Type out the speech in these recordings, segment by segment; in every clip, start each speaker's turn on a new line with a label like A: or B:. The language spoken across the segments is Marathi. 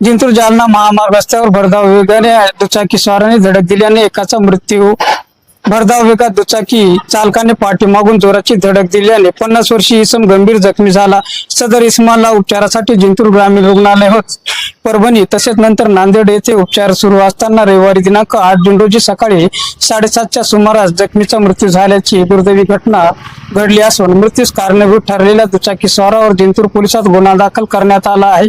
A: जिंतूर जालना महामार्ग रस्त्यावर भरधाव वेगाने दुचाकी स्वाराने धडक दिल्याने एकाचा मृत्यू. भरधाव वेगात दुचाकी चालकाने पाठीमागून जोराची धडक दिल्याने पन्नास वर्षी इसम गंभीर जखमी झाला. सदर इसमाला उपचारासाठी जिंतूर ग्रामीण रुग्णालय होत परभणी तसेच नंतर नांदेड येथे उपचार सुरू असताना रविवारी दिनांक आठ जून रोजी सकाळी साडेसातच्या सुमारास जखमीचा मृत्यू झाल्याची दुर्दैवी घटना घडली असून मृत्यूस कारणीभूत ठरलेल्या दुचाकी स्वारावर जिंतूर पोलिसात गुन्हा दाखल करण्यात आला आहे.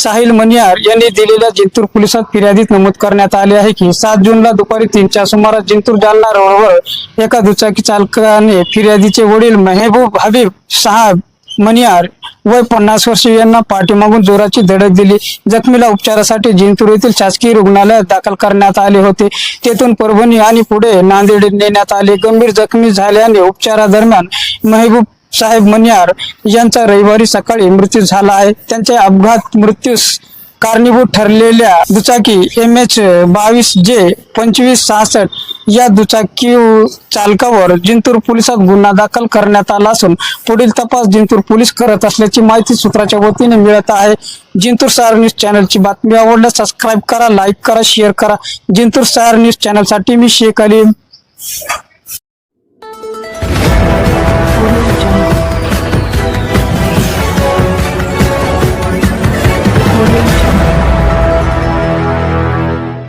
A: साहिल मनियार यांनी दिलेल्या जिंतूर पोलिसात फिर्यादीत नमूद करण्यात आले आहे की सात जूनला दुपारी तीनच्या सुमारास जिंतूर जालना रोडवर एका दुचाकी चालकाने फिर्यादीचे वडील मेहबूब हबीब साहेब मनियार वय पन्नास वर्ष यांना पाठीमागून जोराची धडक दिली. जखमीला उपचारासाठी जिंतूर येथील शासकीय रुग्णालयात दाखल करण्यात आले होते. तेथून परभणी आणि पुढे नांदेड नेण्यात आले. गंभीर जखमी झाल्याने उपचारादरम्यान मेहबूब साहेब मनियार यांचा रविवारी सकाळी मृत्यू झाला आहे. त्यांचे अपघात मृत्यूस कारणीभूत ठरलेल्या दुचाकी एम एच बावीस जे पंचवीस सहासष्ट या दुचाकी चालकावर जिंतूर पोलिसात गुन्हा दाखल करण्यात आला असून पुढील तपास जिंतूर पोलीस करत असल्याची माहिती सूत्राच्या वतीने मिळत आहे. जिंतूर सहार न्यूज चॅनलची बातमी आवडल्यास सबस्क्राईब करा लाईक करा शेअर करा. जिंतूर सहार न्यूज चॅनलसाठी मी शेख अली